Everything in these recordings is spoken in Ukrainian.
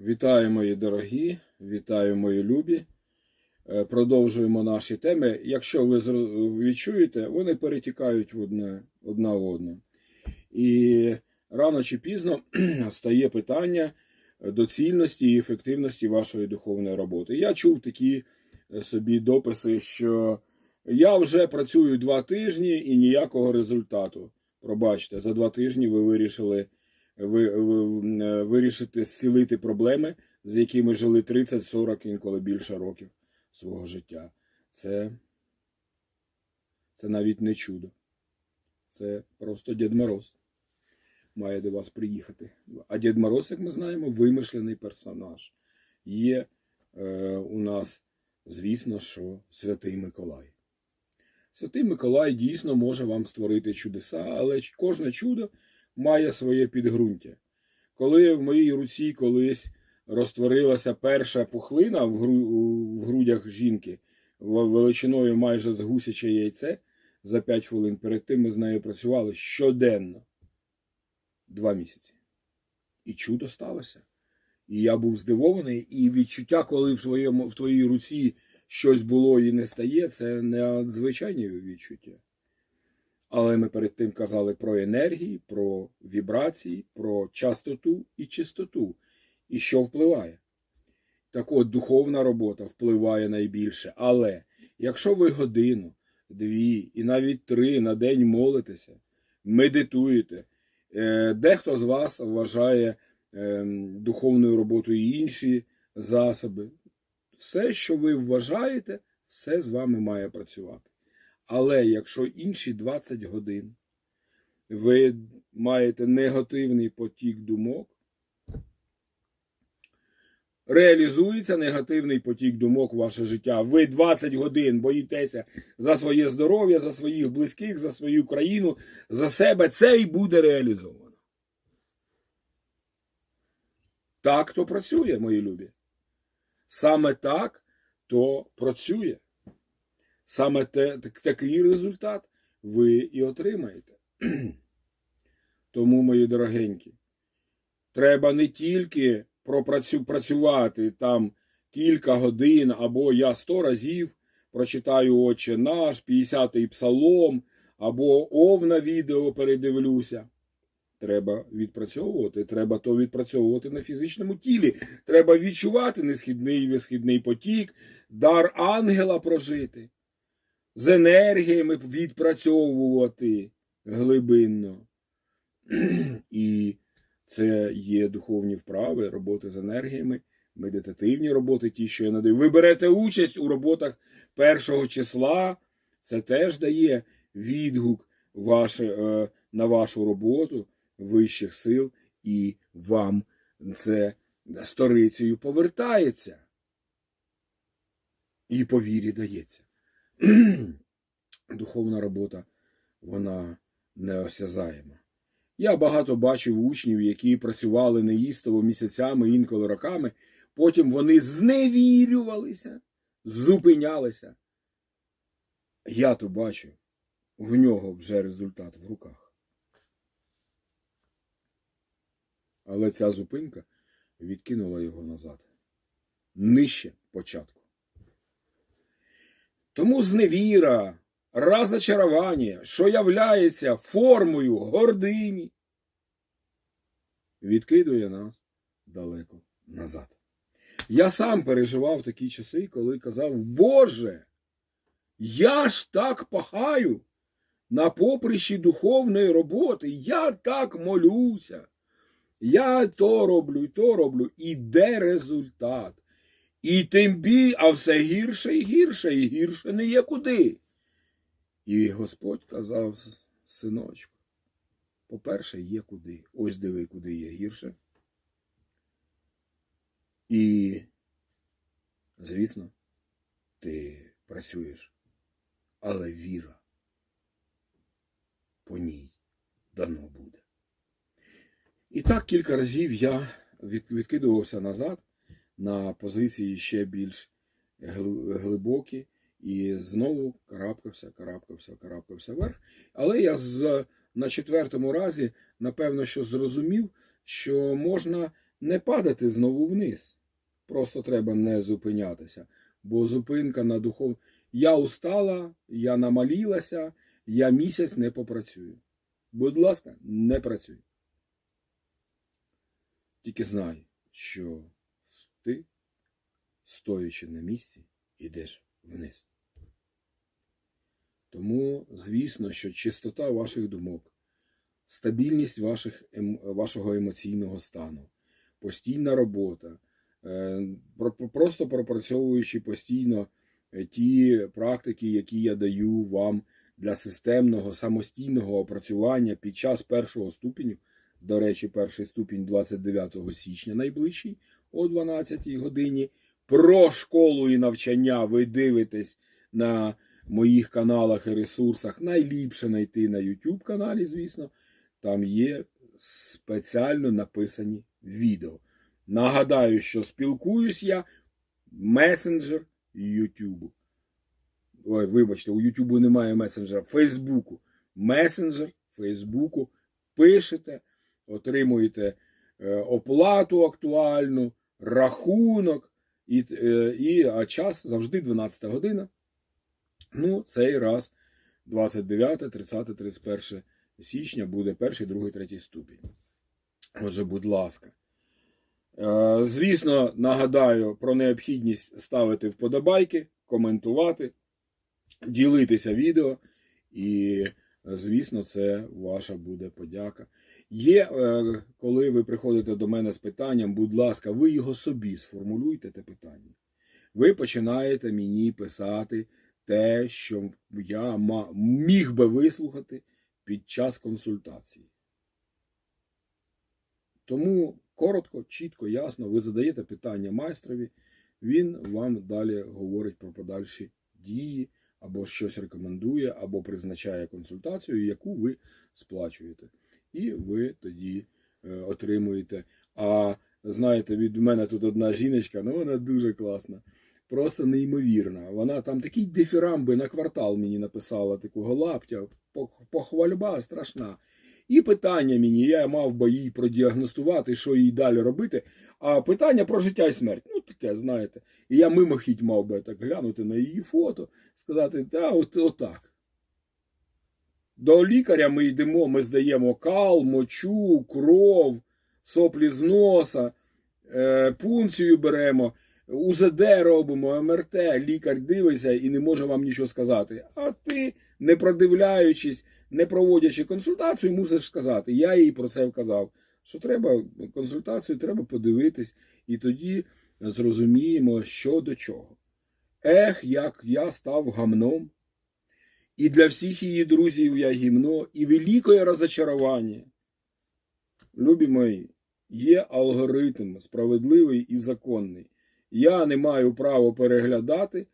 Вітаю, мої дорогі, вітаю, мої любі. Е, Продовжуємо наші теми. Якщо ви відчуєте, вони перетікають в одне, одна в одну. І рано чи пізно стає питання доцільності і ефективності вашої духовної роботи. Я чув такі е, собі дописи, що я вже працюю два тижні і ніякого результату. Пробачте, за два тижні ви вирішили ви, ви, вирішити зцілити проблеми, з якими жили 30, 40, інколи більше років свого життя. Це, це навіть не чудо. Це просто Дід Мороз має до вас приїхати. А Дід Мороз, як ми знаємо, вимишлений персонаж. Є е, у нас, звісно, що Святий Миколай. Святий Миколай дійсно може вам створити чудеса, але кожне чудо має своє підґрунтя. Коли в моїй руці колись розтворилася перша пухлина в, гру, в грудях жінки величиною майже з гусяче яйце за 5 хвилин, перед тим ми з нею працювали щоденно два місяці. І чудо сталося. І я був здивований, і відчуття, коли в, твоєму, в твоїй руці щось було і не стає, це надзвичайні відчуття. Але ми перед тим казали про енергії, про вібрації, про частоту і чистоту, і що впливає. Так от, духовна робота впливає найбільше. Але якщо ви годину, дві і навіть три на день молитеся, медитуєте, е, дехто з вас вважає е, духовною роботою інші засоби. Все, що ви вважаєте, все з вами має працювати. Але якщо інші 20 годин ви маєте негативний потік думок, реалізується негативний потік думок в ваше життя. Ви 20 годин боїтеся за своє здоров'я, за своїх близьких, за свою країну, за себе, це і буде реалізовано. Так то працює, мої любі. Саме так то працює. Саме те, так- такий результат ви і отримаєте. Тому, мої дорогенькі, треба не тільки пропрацю, працювати там кілька годин, або я сто разів прочитаю Отче наш, 50-й псалом, або овна відео передивлюся. Треба відпрацьовувати, треба то відпрацьовувати на фізичному тілі. Треба відчувати несхідний і висхідний потік, дар ангела прожити з енергіями відпрацьовувати глибинно. І це є духовні вправи, роботи з енергіями, медитативні роботи, ті, що я надаю. Ви берете участь у роботах першого числа, це теж дає відгук ваше, на вашу роботу вищих сил, і вам це сторицею повертається. І по вірі дається. Духовна робота, вона неосязаєма. Я багато бачив учнів, які працювали неїстово місяцями, інколи роками, потім вони зневірювалися, зупинялися. Я то бачу, в нього вже результат в руках. Але ця зупинка відкинула його назад, нижче початку. Тому зневіра, разочарування, що являється формою гордині, відкидує нас далеко назад. Я сам переживав такі часи, коли казав, Боже, я ж так пахаю на поприщі духовної роботи, я так молюся, я то роблю, і то роблю, і де результат? І тим бі, а все гірше і гірше, і гірше не є куди. І Господь казав, синочку, по-перше, є куди. Ось диви, куди є гірше. І, звісно, ти працюєш, але віра по ній дано буде. І так кілька разів я від- відкидувався назад на позиції ще більш глибокі, і знову карабкався, карабкався, карабкався вверх. Але я з, на четвертому разі, напевно, що зрозумів, що можна не падати знову вниз. Просто треба не зупинятися. Бо зупинка на духов. Я устала, я намалілася, я місяць не попрацюю. Будь ласка, не працюй. Тільки знай, що ти, стоячи на місці, йдеш вниз. Тому, звісно, що чистота ваших думок, стабільність ваших, ем- вашого емоційного стану, постійна робота, е, просто пропрацьовуючи постійно е, ті практики, які я даю вам для системного самостійного опрацювання під час першого ступеню. До речі, перший ступінь 29 січня найближчий о 12 годині. Про школу і навчання ви дивитесь на моїх каналах і ресурсах. Найліпше знайти на YouTube каналі, звісно. Там є спеціально написані відео. Нагадаю, що спілкуюсь я месенджер YouTube. Ой, вибачте, у YouTube немає месенджера Фейсбуку. Месенджер Фейсбуку. Пишете, отримуєте е, оплату актуальну, рахунок, і, е, і а час завжди 12 година. Ну, цей раз 29, 30, 31 січня буде перший, другий, третій ступінь. Отже, будь ласка. Е, Звісно, нагадаю про необхідність ставити вподобайки, коментувати, ділитися відео. І, звісно, це ваша буде подяка. Є, е, коли ви приходите до мене з питанням, будь ласка, ви його собі сформулюйте те питання. Ви починаєте мені писати те, що я міг би вислухати під час консультації. Тому коротко, чітко, ясно, ви задаєте питання майстрові, він вам далі говорить про подальші дії, або щось рекомендує, або призначає консультацію, яку ви сплачуєте. І ви тоді е, отримуєте. А знаєте, від мене тут одна жіночка, ну вона дуже класна. Просто неймовірна. Вона там такий дифірамби на квартал мені написала, такого лаптя, похвальба страшна. І питання мені, я мав би їй продіагностувати, що їй далі робити. А питання про життя і смерть. Ну, таке, знаєте. І я мимохідь мав би так глянути на її фото, сказати, та от, отак. До лікаря ми йдемо, ми здаємо кал, мочу, кров, соплі з носа, е, пункцію беремо, УЗД робимо, МРТ, лікар дивиться і не може вам нічого сказати. А ти, не продивляючись, не проводячи консультацію, мусиш сказати. Я їй про це вказав. Що треба консультацію, треба подивитись, і тоді зрозуміємо, що до чого. Ех, як я став гамном, і для всіх її друзів я гімно, і великое розочарування. Любі мої, є алгоритм справедливий і законний. Я не маю права переглядати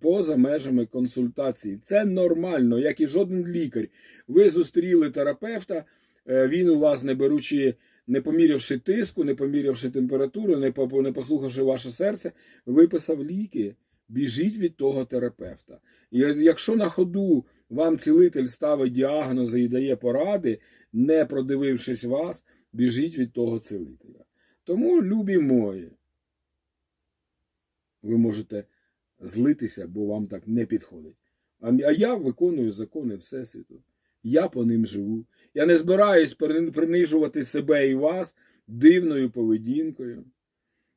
поза межами консультації. Це нормально, як і жоден лікар. Ви зустріли терапевта, е, він у вас не беручи, не помірявши тиску, не помірявши температуру, не послухавши ваше серце, виписав ліки. Біжіть від того терапевта. І якщо на ходу вам цілитель ставить діагнози і дає поради, не продивившись вас, біжіть від того цілителя. Тому, любі мої, ви можете злитися, бо вам так не підходить. А я виконую закони Всесвіту. Я по ним живу. Я не збираюсь принижувати себе і вас дивною поведінкою.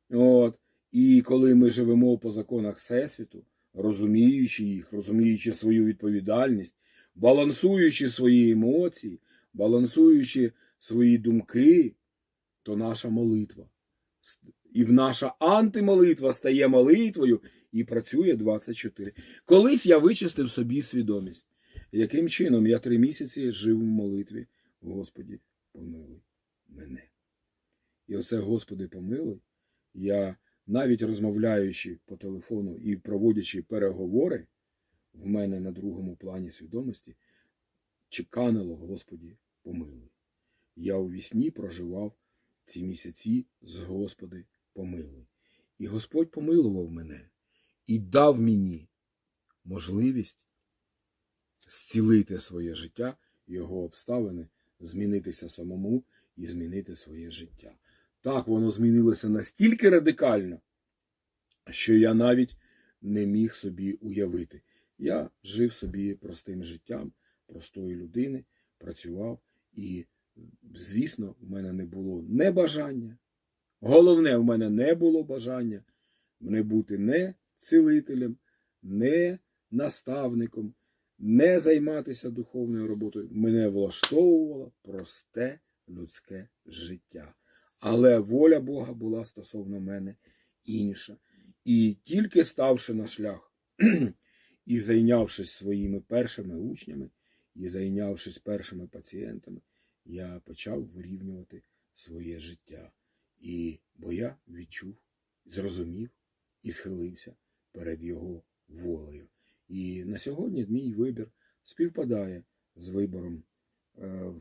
От. І коли ми живемо по законах Всесвіту, розуміючи їх, розуміючи свою відповідальність, балансуючи свої емоції, балансуючи свої думки, то наша молитва. І наша антимолитва стає молитвою і працює 24. Колись я вичистив собі свідомість, яким чином я три місяці жив в молитві. Господі, помилуй мене. І оце, Господи, помилуй, я навіть розмовляючи по телефону і проводячи переговори, в мене на другому плані свідомості чеканило, Господі, помилуй. Я у вісні проживав ці місяці з Господи, помилуй. І Господь помилував мене і дав мені можливість зцілити своє життя, його обставини, змінитися самому і змінити своє життя. Так, воно змінилося настільки радикально, що я навіть не міг собі уявити. Я жив собі простим життям простої людини, працював, і, звісно, в мене не було не бажання. Головне, в мене не було бажання не бути не цілителем, не наставником, не займатися духовною роботою. Мене влаштовувало просте людське життя. Але воля Бога була стосовно мене інша. І тільки ставши на шлях і зайнявшись своїми першими учнями, і зайнявшись першими пацієнтами, я почав вирівнювати своє життя. І бо я відчув, зрозумів і схилився перед його волею. І на сьогодні мій вибір співпадає з вибором е,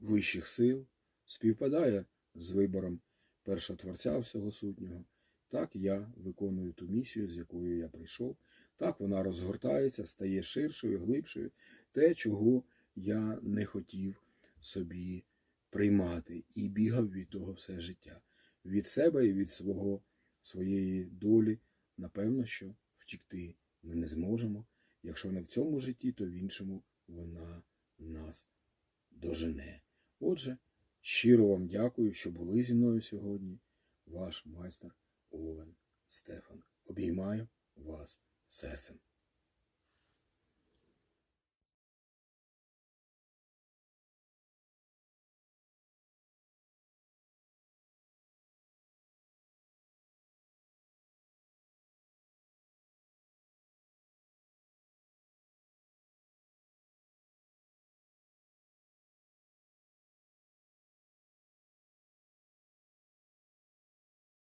вищих сил, співпадає з вибором першотворця всього сутнього. Так я виконую ту місію, з якою я прийшов. Так вона розгортається, стає ширшою, глибшою. Те, чого я не хотів собі приймати, і бігав від того все життя. Від себе і від свого, своєї долі, напевно, що втікти ми не зможемо. Якщо не в цьому житті, то в іншому вона нас дожене. Отже, щиро вам дякую, що були зі мною сьогодні. Ваш майстер Овен Стефан. Обіймаю вас серцем.